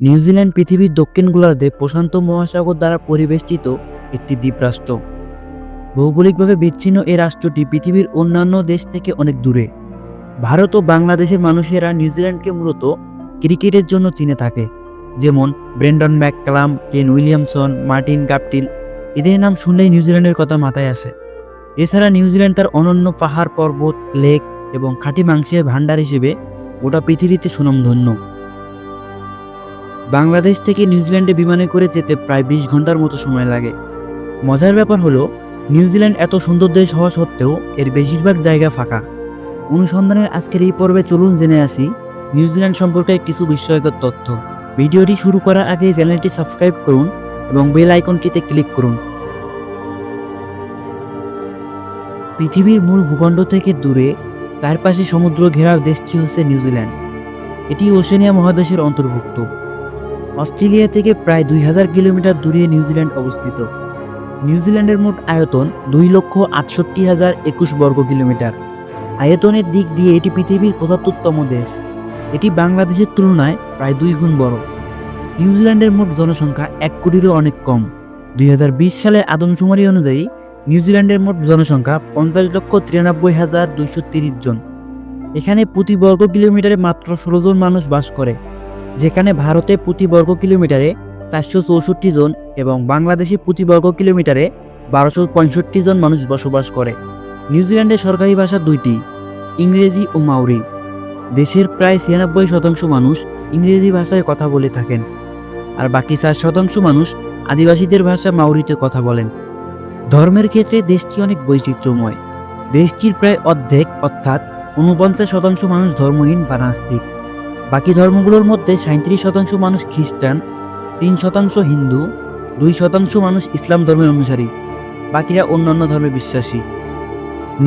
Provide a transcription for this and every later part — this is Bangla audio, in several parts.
নিউজিল্যান্ড পৃথিবীর দক্ষিণ গোলার্ধে প্রশান্ত মহাসাগর দ্বারা পরিবেষ্টিত একটি দ্বীপরাষ্ট্র। ভৌগোলিকভাবে বিচ্ছিন্ন এই রাষ্ট্রটি পৃথিবীর অন্যান্য দেশ থেকে অনেক দূরে। ভারত ও বাংলাদেশের মানুষেরা নিউজিল্যান্ডকে মূলত ক্রিকেটের জন্য চিনে থাকে, যেমন Brendon McCullum, Kane Williamson, Martin Guptill. এদের নাম শুনলেই নিউজিল্যান্ডের কথা মাথায় আসে। এছাড়া নিউজিল্যান্ড তার অনন্য পাহাড় পর্বত, লেক এবং খাঁটি মাংসের ভাণ্ডার হিসেবে গোটা পৃথিবীতে সুনামধন্য। বাংলাদেশ থেকে নিউজিল্যান্ডে বিমানে করে যেতে প্রায় বিশ ঘণ্টার মতো সময় লাগে। মজার ব্যাপার হলো, নিউজিল্যান্ড এত সুন্দর দেশ হওয়া সত্ত্বেও এর বেশিরভাগ জায়গা ফাঁকা। অনুসন্ধানের আজকের এই পর্বে চলুন জেনে আসি নিউজিল্যান্ড সম্পর্কে কিছু বিস্ময়কর তথ্য। ভিডিওটি শুরু করার আগে চ্যানেলটি সাবস্ক্রাইব করুন এবং বেল আইকনটিতে ক্লিক করুন। পৃথিবীর মূল ভূখণ্ড থেকে দূরে, তার পাশে সমুদ্র ঘেরার দেশটি হচ্ছে নিউজিল্যান্ড। এটি ওশেনিয়া মহাদেশের অন্তর্ভুক্ত। অস্ট্রেলিয়া থেকে প্রায় দুই হাজার কিলোমিটার দূরে নিউজিল্যান্ড অবস্থিত। নিউজিল্যান্ডের মোট আয়তন দুই লক্ষ আটষট্টি হাজার একুশ বর্গ কিলোমিটার। আয়তনের দিক দিয়ে এটি পৃথিবীর পঁচাত্তরতম দেশ। এটি বাংলাদেশের তুলনায় প্রায় দুই গুণ বড়। নিউজিল্যান্ডের মোট জনসংখ্যা এক কোটিরও অনেক কম। দুই হাজার বিশ সালের আদমশুমারি অনুযায়ী নিউজিল্যান্ডের মোট জনসংখ্যা পঞ্চাশ লক্ষ তিরানব্বই হাজার দুইশো তিরিশ জন। এখানে প্রতি বর্গ কিলোমিটারে মাত্র ষোলো জন মানুষ বাস করে। যেখানে ভারতে প্রতি বর্গ কিলোমিটারে চারশো চৌষট্টি জন এবং বাংলাদেশে প্রতি বর্গ কিলোমিটারে বারোশো পঁয়ষট্টি জন মানুষ বসবাস করে। নিউজিল্যান্ডের সরকারি ভাষা দুইটি, ইংরেজি ও মাউরি। দেশের প্রায় ছিয়ানব্বই শতাংশ মানুষ ইংরেজি ভাষায় কথা বলে থাকেন, আর বাকি চার শতাংশ মানুষ আদিবাসীদের ভাষা মাউরিতে কথা বলেন। ধর্মের ক্ষেত্রে দেশটি অনেক বৈচিত্র্যময়। দেশটির প্রায় অর্ধেক, অর্থাৎ ঊনপঞ্চাশ শতাংশ মানুষ ধর্মহীন বা নাস্তিক। বাকি ধর্মগুলোর মধ্যে সাঁত্রিশ শতাংশ মানুষ খ্রিস্টান, তিন শতাংশ হিন্দু, দুই শতাংশ মানুষ ইসলাম ধর্মের অনুসারী, বাকিরা অন্যান্য ধর্মে বিশ্বাসী।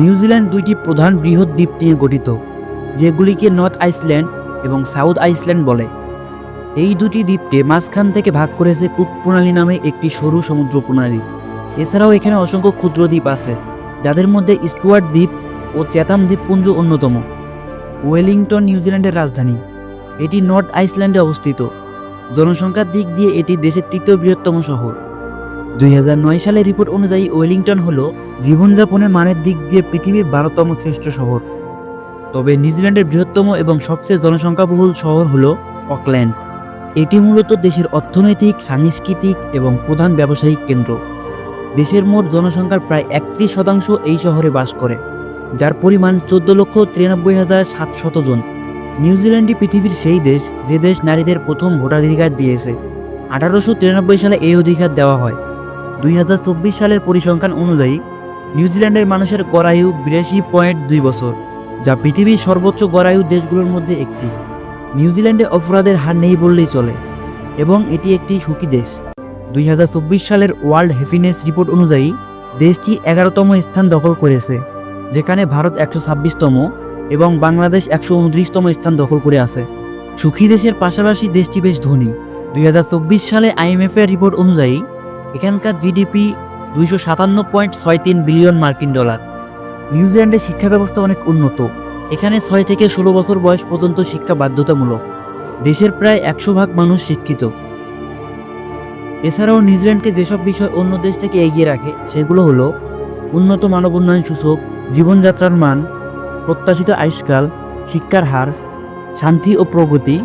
নিউজিল্যান্ড দুইটি প্রধান বৃহৎ দ্বীপ নিয়ে গঠিত, যেগুলিকে নর্থ আইসল্যান্ড এবং সাউথ আইসল্যান্ড বলে। এই দুটি দ্বীপকে মাঝখান থেকে ভাগ করেছে কুক প্রণালী নামে একটি সরু সমুদ্র প্রণালী। এছাড়াও এখানে অসংখ্য ক্ষুদ্র দ্বীপ আছে, যাদের মধ্যে স্টুয়ার্ট দ্বীপ ও চ্যাথাম দ্বীপপুঞ্জ অন্যতম। ওয়েলিংটন নিউজিল্যান্ডের রাজধানী। এটি নর্থ আইসল্যান্ডে অবস্থিত। জনসংখ্যার দিক দিয়ে এটি দেশের তৃতীয় বৃহত্তম শহর। দুই হাজার নয় সালের রিপোর্ট অনুযায়ী ওয়েলিংটন হল জীবনযাপনের মানের দিক দিয়ে পৃথিবীর বারোতম শ্রেষ্ঠ শহর। তবে নিউজিল্যান্ডের বৃহত্তম এবং সবচেয়ে জনসংখ্যাবহুল শহর হল অকল্যান্ড। এটি মূলত দেশের অর্থনৈতিক, সাংস্কৃতিক এবং প্রধান ব্যবসায়িক কেন্দ্র। দেশের মোট জনসংখ্যার প্রায় একত্রিশ শতাংশ এই শহরে বাস করে, যার পরিমাণ চোদ্দ লক্ষ তিরানব্বই হাজার সাত সাতশত জন। নিউজিল্যান্ডই পৃথিবীর সেই দেশ যে দেশ নারীদের প্রথম ভোটাধিকার দিয়েছে। আঠারোশো তিরানব্বই সালে এই অধিকার দেওয়া হয়। দুই হাজার চব্বিশ সালের পরিসংখ্যান অনুযায়ী, নিউজিল্যান্ডের মানুষের গড়ায়ু বিরাশি পয়েন্ট দুই বছর, যা পৃথিবীর সর্বোচ্চ গড়ায়ু দেশগুলোর মধ্যে একটি। নিউজিল্যান্ডে অপরাধের হার নেই বললেই চলে, এবং এটি একটি সুখী দেশ। দুই হাজার চব্বিশ সালের ওয়ার্ল্ড হ্যাপিনেস রিপোর্ট অনুযায়ী, দেশটি এগারোতম স্থান দখল করেছে, যেখানে ভারত একশো ছাব্বিশতম এবং বাংলাদেশ একশো উনত্রিশতম স্থান দখল করে আছে। সুখী দেশের পাশাপাশি দেশটি বেশ ধনী। দুই হাজার চব্বিশ সালে আইএমএফ এর রিপোর্ট অনুযায়ী, এখানকার জিডিপি দুইশো সাতান্ন পয়েন্ট ছয় তিন বিলিয়ন মার্কিন ডলার। নিউজিল্যান্ডের শিক্ষা ব্যবস্থা অনেক উন্নত। এখানে ছয় থেকে ষোলো বছর বয়স পর্যন্ত শিক্ষা বাধ্যতামূলক। দেশের প্রায় একশো ভাগ মানুষ শিক্ষিত। এছাড়াও নিউজিল্যান্ডকে যেসব বিষয় অন্য দেশ থেকে এগিয়ে রাখে, সেগুলো হলো উন্নত মানব উন্নয়ন সূচক, জীবনযাত্রার মান প্রত্যাশিত আয়ুষ্কাল, শিক্ষার হার, শান্তি ও প্রগতি,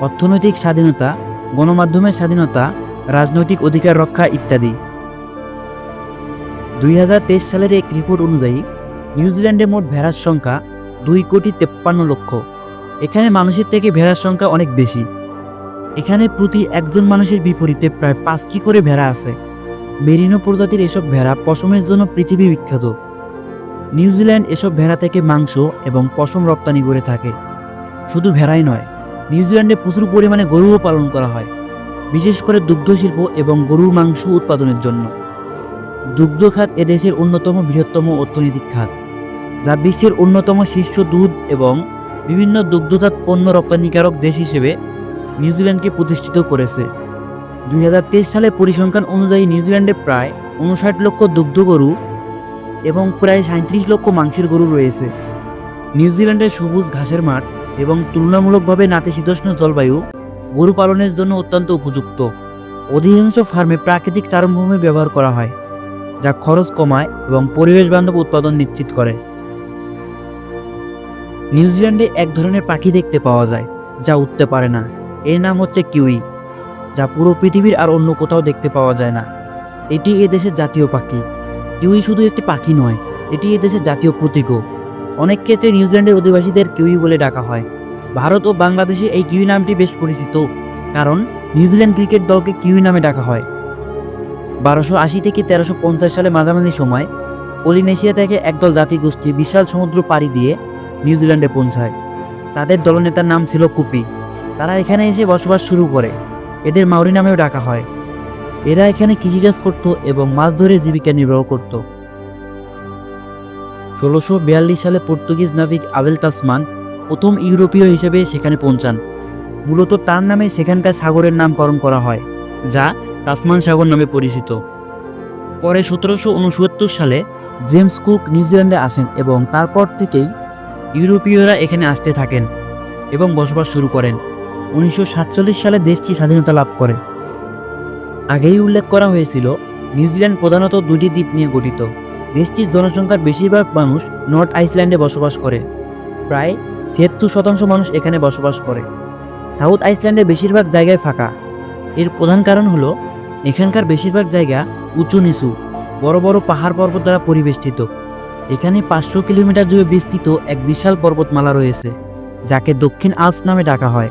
অর্থনৈতিক স্বাধীনতা, গণমাধ্যমের স্বাধীনতা, রাজনৈতিক অধিকার রক্ষা ইত্যাদি। দুই হাজার তেইশ সালের এক রিপোর্ট অনুযায়ী নিউজিল্যান্ডের মোট ভেড়ার সংখ্যা দুই কোটি তেপ্পান্ন লক্ষ। এখানে মানুষের থেকে ভেড়ার সংখ্যা অনেক বেশি। এখানে প্রতি একজন মানুষের বিপরীতে প্রায় পাঁচটি করে ভেড়া আছে। মেরিনো প্রজাতির এসব ভেড়া পশমের জন্য পৃথিবী বিখ্যাত। নিউজিল্যান্ড এসব ভেড়া থেকে মাংস এবং পশম রপ্তানি করে থাকে। শুধু ভেড়াই নয়, নিউজিল্যান্ডে প্রচুর পরিমাণে গরুও পালন করা হয়, বিশেষ করে দুগ্ধ শিল্প এবং গরুর মাংস উৎপাদনের জন্য। দুগ্ধ খাত এদেশের অন্যতম বৃহত্তম অর্থনৈতিক খাত, যা বিশ্বের অন্যতম শীর্ষ দুধ এবং বিভিন্ন দুগ্ধজাত পণ্য রপ্তানিকারক দেশ হিসেবে নিউজিল্যান্ডকে প্রতিষ্ঠিত করেছে। দুই হাজার তেইশ সালে পরিসংখ্যান অনুযায়ী নিউজিল্যান্ডে প্রায় উনষাট লক্ষ দুগ্ধ গরু এবং প্রায় সাঁত্রিশ লক্ষ মাংসের গরু রয়েছে। নিউজিল্যান্ডের সবুজ ঘাসের মাঠ এবং তুলনামূলকভাবে নাতিশীতোষ্ণ জলবায়ু গরু পালনের জন্য অত্যন্ত উপযুক্ত। অধিকাংশ ফার্মে প্রাকৃতিক চারণভূমি ব্যবহার করা হয়, যা খরচ কমায় এবং পরিবেশ বান্ধব উৎপাদন নিশ্চিত করে। নিউজিল্যান্ডে এক ধরনের পাখি দেখতে পাওয়া যায়, যা উঠতে পারে না। এর নাম হচ্ছে কিউই, যা পুরো পৃথিবীর আর অন্য কোথাও দেখতে পাওয়া যায় না। এটি এ দেশের জাতীয় পাখি। কিউই শুধু একটি পাখি নয়, এটি এ দেশের জাতীয় প্রতীকও। অনেক ক্ষেত্রে নিউজিল্যান্ডের অধিবাসীদের কিউই বলে ডাকা হয়। ভারত ও বাংলাদেশে এই কিউই নামটি বেশ পরিচিত, কারণ নিউজিল্যান্ড ক্রিকেট দলকে কিউই নামে ডাকা হয়। বারোশো আশি থেকে তেরোশো পঞ্চাশ সালে মাঝামাঝি সময় পলিনেশিয়া থেকে একদল জাতিগোষ্ঠী বিশাল সমুদ্র পাড়ি দিয়ে নিউজিল্যান্ডে পৌঁছায়। তাদের দলনেতার নাম ছিল কুপি। তারা এখানে এসে বসবাস শুরু করে। এদের মাউরি নামেও ডাকা হয়। এরা এখানে কৃষিকাজ করত এবং মাছ ধরে জীবিকা নির্বাহ করত। ষোলোশো বিয়াল্লিশ সালে পর্তুগিজ নাবিক আবেল তাসমান প্রথম ইউরোপীয় হিসেবে সেখানে পৌঁছান। মূলত তার নামে সেখানকার সাগরের নামকরণ করা হয়, যা তাসমান সাগর নামে পরিচিত। পরে সতেরোশো উনসত্তর সালে জেমস কুক নিউজিল্যান্ডে আসেন এবং তারপর থেকেই ইউরোপীয়রা এখানে আসতে থাকেন এবং বসবাস শুরু করেন। উনিশশো সাতচল্লিশ সালে দেশটি স্বাধীনতা লাভ করে। আগেই উল্লেখ করা হয়েছিল, নিউজিল্যান্ড প্রধানত দুটি দ্বীপ নিয়ে গঠিত। দেশটির জনসংখ্যার বেশিরভাগ মানুষ নর্থ আইসল্যান্ডে বসবাস করে। প্রায় ছিয়াত্তর শতাংশ মানুষ এখানে বসবাস করে। সাউথ আইসল্যান্ডে বেশিরভাগ জায়গায় ফাঁকা। এর প্রধান কারণ হলো, এখানকার বেশিরভাগ জায়গা উঁচু নিচু, বড় বড় পাহাড় পর্বত দ্বারা পরিবেষ্টিত। এখানে পাঁচশো কিলোমিটার জুড়ে বিস্তৃত এক বিশাল পর্বতমালা রয়েছে, যাকে দক্ষিণ আলস নামে ডাকা হয়।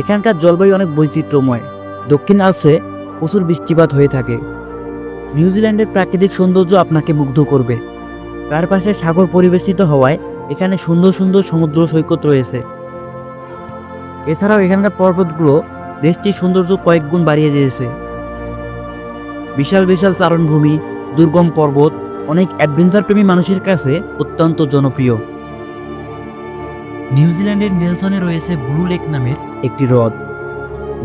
এখানকার জলবায়ু অনেক বৈচিত্র্যময়। দক্ষিণ আলসে প্রচুর বৃষ্টিপাত হয়ে থাকে। নিউজিল্যান্ডের প্রাকৃতিক সৌন্দর্য আপনাকে মুগ্ধ করবে। তার পাশে সাগর পরিবেষ্টিত হওয়ায় এখানে সুন্দর সুন্দর সমুদ্র সৈকত রয়েছে। এছাড়াও এখানকার পর্বতগুলো দেশটির সৌন্দর্য কয়েক গুণ বাড়িয়ে দিয়েছে। বিশাল বিশাল চারণভূমি, দুর্গম পর্বত, অনেক অ্যাডভেঞ্চার প্রেমী মানুষের কাছে অত্যন্ত জনপ্রিয়। নিউজিল্যান্ডের নেলসনে রয়েছে ব্লু লেক নামের একটি হ্রদ,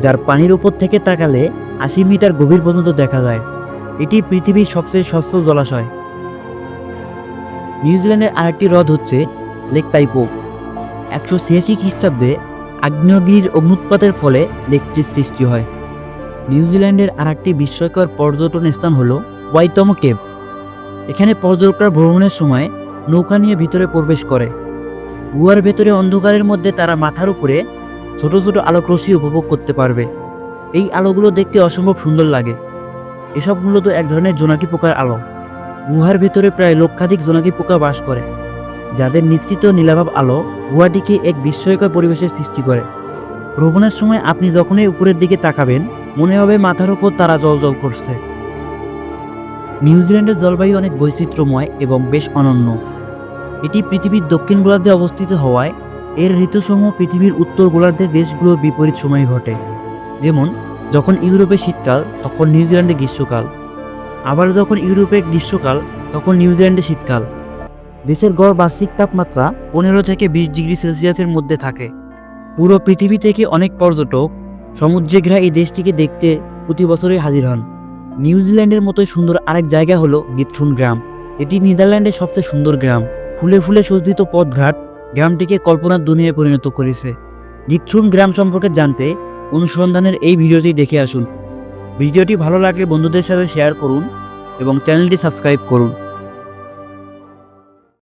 যার পানির উপর থেকে তাকালে আশি মিটার গভীর পর্যন্ত দেখা যায়। এটি পৃথিবীর সবচেয়ে স্বচ্ছ জলাশয়। নিউজিল্যান্ডের আরেকটি হ্রদ হচ্ছে লেক তাইপো একশো ছিয়াশি খ্রিস্টাব্দে আগ্নেয়গিরির অগ্নুৎপাতের ফলে লেকটির সৃষ্টি হয়। নিউজিল্যান্ডের আরেকটি বিস্ময়কর পর্যটন স্থান হল ওয়াইতম কেভ। এখানে পর্যটকরা ভ্রমণের সময় নৌকা নিয়ে ভিতরে প্রবেশ করে। গুহার ভেতরে অন্ধকারের মধ্যে তারা মাথার উপরে ছোট ছোট আলোক রশ্মি উপভোগ করতে পারবে। এই আলোগুলো দেখতে অসম্ভব সুন্দর লাগে। এসব মূলত এক ধরনের জোনাকি পোকার আলো। গুহার ভেতরে প্রায় লক্ষাধিক জোনাকি পোকা বাস করে। যাদের নিশ্চিত নীলাভাব আলো গুহাটিকে এক বিস্ময়কর পরিবেশের সৃষ্টি করে। ভ্রমণের সময় আপনি যখনই উপরের দিকে তাকাবেন, মনে হবে মাথার উপর তারা জল করছে। নিউজিল্যান্ডের জলবায়ু অনেক বৈচিত্র্যময় এবং বেশ অনন্য। এটি পৃথিবীর দক্ষিণ গোলার্ধে অবস্থিত হওয়ায়, এর ঋতুসমূহ পৃথিবীর উত্তর গোলার্ধের দেশগুলোর বিপরীত সময়ে ঘটে। যেমন, যখন ইউরোপে শীতকাল, তখন নিউজিল্যান্ডে গ্রীষ্মকাল। আবার যখন ইউরোপে গ্রীষ্মকাল, তখন নিউজিল্যান্ডে শীতকাল। দেশের গড় বার্ষিক তাপমাত্রা পনেরো থেকে বিশ ডিগ্রি সেলসিয়াসের মধ্যে থাকে। পুরো পৃথিবী থেকে অনেক পর্যটক সমুদ্রে ঘেরা এই দেশটিকে দেখতে প্রতি বছরই হাজির হন। নিউজিল্যান্ডের মতোই সুন্দর আরেক জায়গা হলো গিথ্রুন গ্রাম। এটি নেদারল্যান্ডের সবচেয়ে সুন্দর গ্রাম। ফুলে ফুলে সজ্জিত পথঘাট গ্রামটিকে কল্পনার দুনিয়ায় পরিণত করেছে। গিথ্রুন গ্রাম সম্পর্কে জানতে অনুসন্ধানের এই ভিডিওটি দেখে আসুন। ভিডিওটি ভালো লাগলে বন্ধুদের সাথে শেয়ার করুন এবং চ্যানেলটি সাবস্ক্রাইব করুন।